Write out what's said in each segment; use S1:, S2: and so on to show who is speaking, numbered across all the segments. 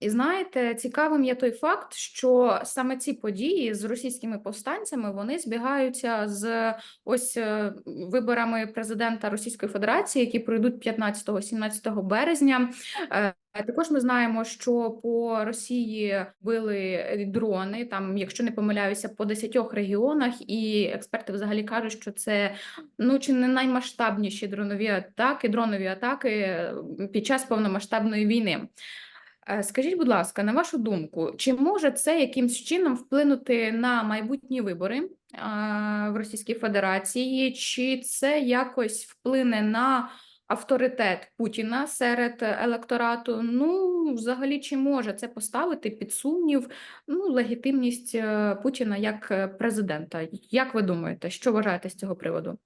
S1: І знаєте, цікавим є той факт, що саме ці події з російськими повстанцями вони збігаються з ось е, виборами президента Російської Федерації, які пройдуть 15-17 березня. Е, Також ми знаємо, що по Росії били дрони, там, якщо не помиляюся, по 10 регіонах, і експерти взагалі кажуть, що це ну чи не наймасштабніші дронові атаки, дронові атаки під час повномасштабної війни. Е, Скажіть, будь ласка, на вашу думку, чи може це якимсь чином вплинути на майбутні вибори е, в Російській Федерації, чи це якось вплине на авторитет Путіна серед електорату? Ну, взагалі, чи може це поставити під сумнів ну, легітимність е, Путіна як президента? Як ви думаєте, що вважаєте з цього приводу?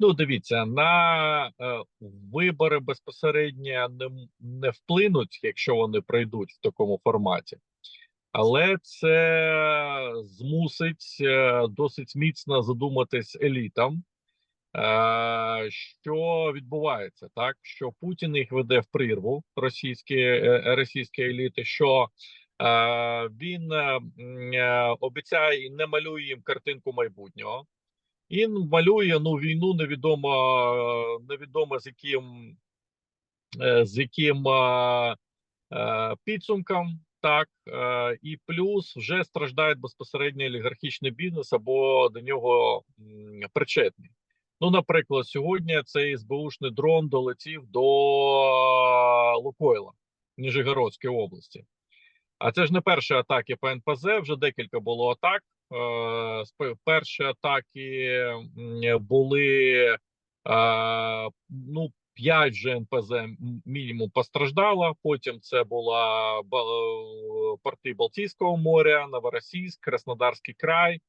S2: Ну, дивіться, на е, вибори безпосередньо не, не вплинуть, якщо вони пройдуть в такому форматі, але це змусить е, досить міцно задуматись елітам, е, що відбувається, так що Путін їх веде в прірву російські, е, російські еліти, що е, він е, е, обіцяє і не малює їм картинку майбутнього. І малює ну війну невідомо невідомо з яким е, з яким е, підсумком, так е, і плюс вже страждає безпосередньо олігархічний бізнес або до нього м, причетні. Ну, наприклад, сьогодні цей СБУшний дрон долетів до Лукойла Ніжегородської області. А це ж не перші атаки по НПЗ, вже декілька було атак. Е, Перші атаки були е, ну, 5 вже НПЗ мінімум постраждало. Потім це була е, порти Балтійського моря, Новоросійськ, Краснодарський край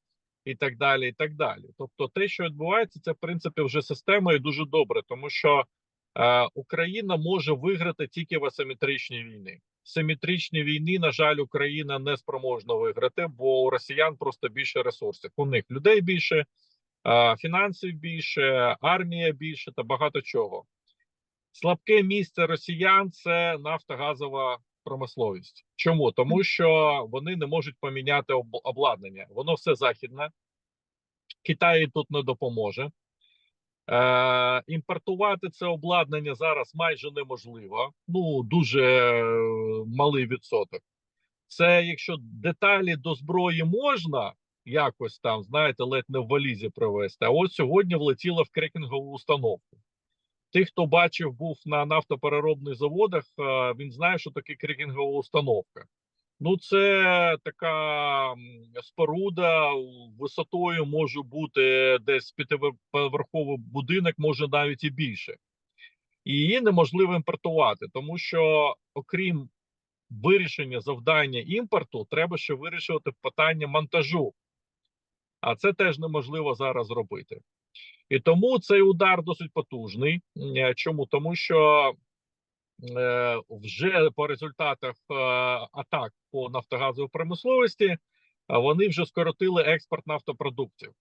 S2: і так далі. і так далі. Тобто, те, що відбувається, це в принципі вже система і дуже добре, тому що е, Україна може виграти тільки в асиметричній війні. Симетричні війни, на жаль, Україна не спроможна виграти, бо у росіян просто більше ресурсів. У них людей більше, фінансів більше, армія більше та багато чого. Слабке місце росіян це нафтогазова промисловість. Чому? Тому що вони не можуть поміняти обладнання. Воно все західне. Китай тут не допоможе. Е, імпортувати це обладнання зараз майже неможливо. Ну дуже е, малий відсоток. Це якщо деталі до зброї можна якось там, знаєте, ледь не в валізі привезти. А от сьогодні влетіло в крекінгову установку. Тих, хто бачив, був на нафтопереробних заводах, е, він знає, що таке крекінгова установка. Ну, це така споруда висотою може бути десь п'ятиповерховий будинок, може навіть і більше. І її неможливо імпортувати, тому що, окрім вирішення завдання імпорту, треба ще вирішувати питання монтажу. А це теж неможливо зараз зробити. І тому цей удар досить потужний. Чому? Тому що вже по результатах е, атак по нафтогазовій промисловості е, вони вже скоротили експорт нафтопродуктів.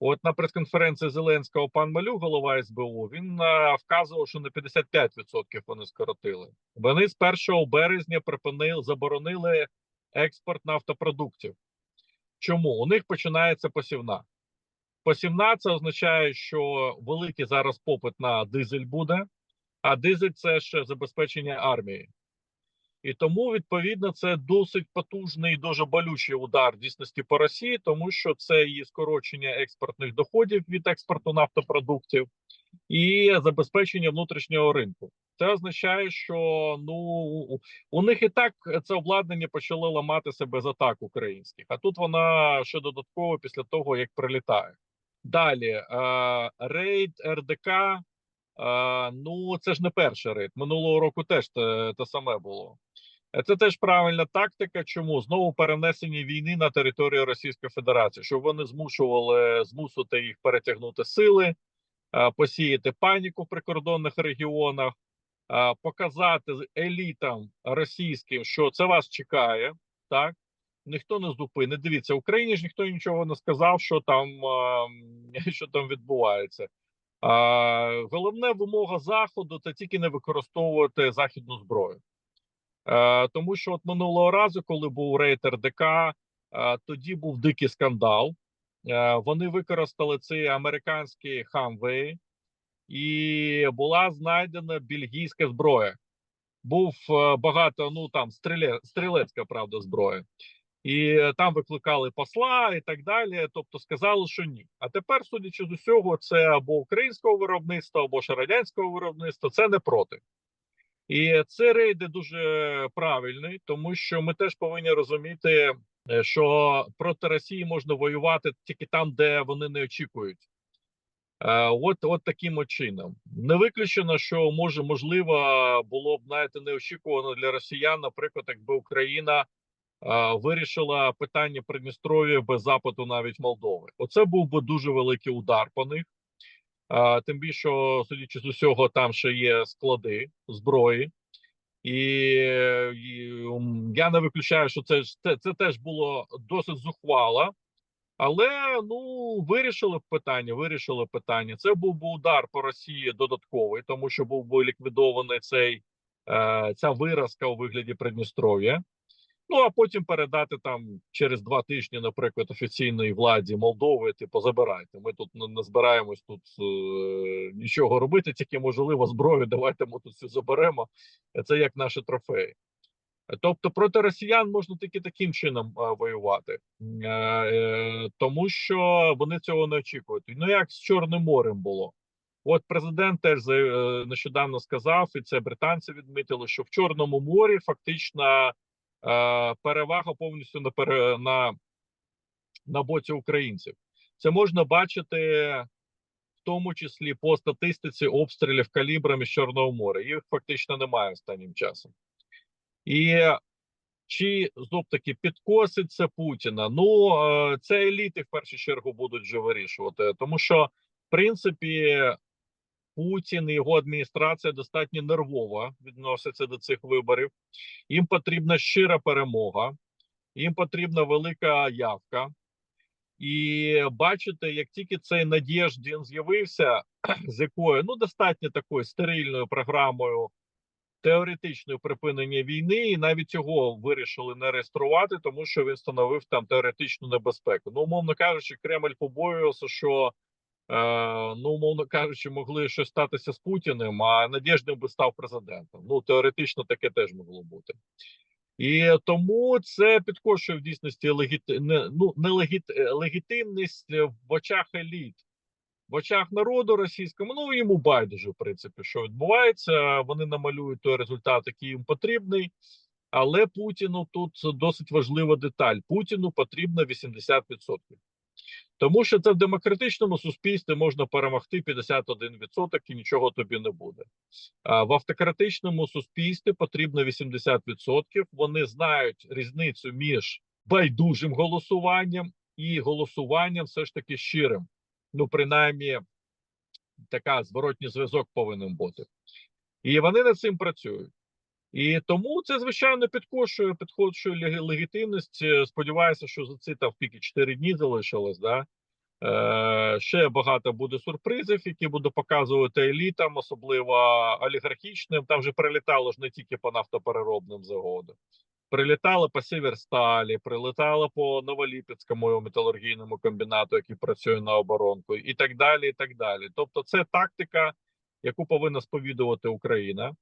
S2: От на прес-конференції Зеленського пан Малюк, голова СБУ, він е, вказував, що на 55% вони скоротили. Вони з 1 березня припинили заборонили експорт нафтопродуктів. Чому? У них починається посівна. Посівна це означає, що великий зараз попит на дизель буде, а дизель це ще забезпечення армії. І тому, відповідно, це досить потужний і дуже болючий удар в дійсності по Росії, тому що це і скорочення експортних доходів від експорту нафтопродуктів і забезпечення внутрішнього ринку. Це означає, що ну у них і так це обладнання почало ламати себе з атак українських, а тут вона ще додатково після того як прилітає. Далі е, рейд РДК. Е, ну це ж не перший рейд. Минулого року теж те, те саме було. Е, Це теж правильна тактика. Чому знову перенесення війни на територію Російської Федерації, щоб вони змушували змусити їх перетягнути сили, е, посіяти паніку в прикордонних регіонах, показати елітам російським, що це вас чекає, так ніхто не зупинить. Дивіться, Україні ж ніхто нічого не сказав, що там е, що там відбувається. А, головна вимога заходу це тільки не використовувати західну зброю. Е, тому що от минулого разу, коли був рейд РДК, е, тоді був дикий скандал. Е, вони використали ці американські хамви, і була знайдена бельгійська зброя. Був багато, ну там стріле, стрілецька правда зброя. І е, там викликали посла і так далі. Тобто сказали, що ні. А тепер, судячи з усього, це або українського виробництва, або ж радянського виробництва. Це не проти. І це рейди дуже правильний, тому що ми теж повинні розуміти, е, що проти Росії можна воювати тільки там, де вони не очікують. Е, От, от таким чином. Не виключено, що може можливо було б знаєте, неочікувано для росіян, наприклад, якби Україна вирішила питання Придністров'я без запиту навіть Молдови. Оце був би дуже великий удар по них. Тим більше, судячи з усього, там ще є склади зброї. І, я не виключаю, що це це, це теж було досить зухвало. Але ну вирішили питання, вирішили питання. Це був би удар по Росії додатковий, тому що був би ліквідований цей е, ця виразка у вигляді Придністров'я. Ну а потім передати там через два тижні, наприклад, офіційної владі Молдови. Типу, забирайте. Ми тут не, збираємось тут е, нічого робити, тільки можливо зброю. Давайте ми тут все заберемо. Це як наші трофеї. Тобто проти росіян можна тільки таким чином е, воювати, е, е, тому що вони цього не очікують. Ну як з Чорним морем було. От президент теж е, нещодавно сказав, і це британці відмітили, що в Чорному морі фактично е, перевага повністю на, на, на боці українців. Це можна бачити в тому числі по статистиці обстрілів калібрами з Чорного моря. Їх фактично немає останнім часом. І чи знов таки підкосить це Путіна? Ну е, це еліти в першу чергу будуть вже вирішувати, тому що в принципі Путін і його адміністрація достатньо нервово відносяться до цих виборів. Їм потрібна щира перемога, їм потрібна велика явка. І бачите, як тільки цей Надєждін з'явився, з якою ну достатньо такою стерильною програмою теоретичне припинення війни, і навіть його вирішили не реєструвати, тому що він становив там теоретичну небезпеку. Ну, умовно кажучи, Кремль побоювався, що ну, умовно кажучи, могли щось статися з Путіним, а Надєждин би став президентом. Ну теоретично таке теж могло бути. І тому це підкошує в дійсності легіти... не, ну, не легіт... легітимність в очах еліт в очах народу російському, ну йому байдуже, в принципі, що відбувається. Вони намалюють той результат, який їм потрібний. Але Путіну тут досить важлива деталь: Путіну потрібно 80%. Тому що це в демократичному суспільстві можна перемогти 51% і нічого тобі не буде. А в автократичному суспільстві потрібно 80%. Вони знають різницю між байдужим голосуванням і голосуванням все ж таки щирим ну принаймні така зворотній зв'язок повинен бути. І вони над цим працюють. І тому це звичайно підкошує, підкошує легітимність. Е, Сподіваюся, що за ці там тільки 4 дні залишилось. Да? Е, ще багато буде сюрпризів, які буду показувати елітам, особливо олігархічним. Там вже прилітало ж не тільки по нафтопереробним заводам. Прилітали по Сіверсталі, прилітали по Новоліпецькому металургійному комбінату, який працює на оборонку, і так далі. і так далі. Тобто, це тактика, яку повинна сповідувати Україна.